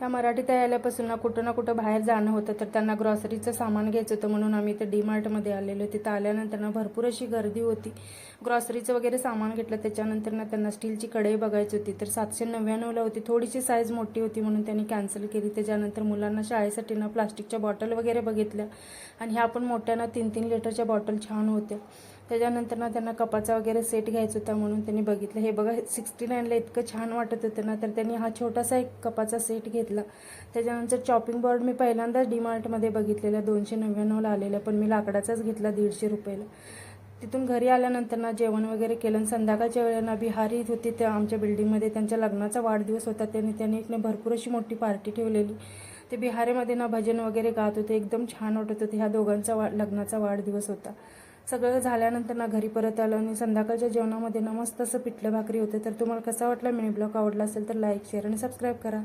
त्या मराठी त्या आल्यापासून ना कुठं ना कुठं बाहेर जाणं होतं तर त्यांना ग्रॉसरीचं सामान घ्यायचं होतं म्हणून आम्ही इथे डी मार्टमध्ये आलेलो. तिथं आल्यानंतर ना भरपूर अशी गर्दी होती. ग्रॉसरीचं वगैरे सामान घेतलं त्याच्यानंतर ना त्यांना स्टीलची कढई बघायची होती तर सातशे नव्याण्णवला होती. थोडीशी साईज मोठी होती म्हणून त्यांनी कॅन्सल केली. त्याच्यानंतर मुलांना शाळेसाठी ना प्लास्टिकच्या बॉटल वगैरे बघितल्या. आणि ह्या पण मोठ्या ना तीन तीन लिटरच्या बॉटल छान होत्या. त्याच्यानंतर ना त्यांना कपाचा वगैरे सेट घ्यायचा होता म्हणून त्यांनी बघितलं. हे बघा सिक्स्टी नाईनला इतकं छान वाटत होतं ना तर त्यांनी हा छोटासा एक कपाचा सेट घेतला. त्याच्यानंतर चॉपिंग बोर्ड मी पहिल्यांदाच डीमार्टमध्ये बघितलेला दोनशे नव्याण्णवला आलेला पण मी लाकडाचाच घेतला दीडशे रुपयाला. तिथून घरी आल्यानंतर ना जेवण वगैरे केलं आणि संध्याकाळच्या वेळेला बिहारी होती त्या आमच्या बिल्डिंगमध्ये त्यांच्या लग्नाचा वाढदिवस होता त्यांनी त्यांनी एक भरपूर अशी मोठी पार्टी ठेवलेली. ते बिहारीमध्ये ना भजन वगैरे गात होते एकदम छान वाटत होते ह्या दोघांचा वा लग्नाचा वाढदिवस होता. सगळं झाल्यानंतर ना घरी परत आलं आणि संध्याकाळच्या जेवणामध्ये ना मस्त असं पिठलं भाकरी होते. तर तुम्हाला कसा वाटला? मिनी ब्लॉग आवडला असेल तर लाईक शेअर आणि सबस्क्राईब करा.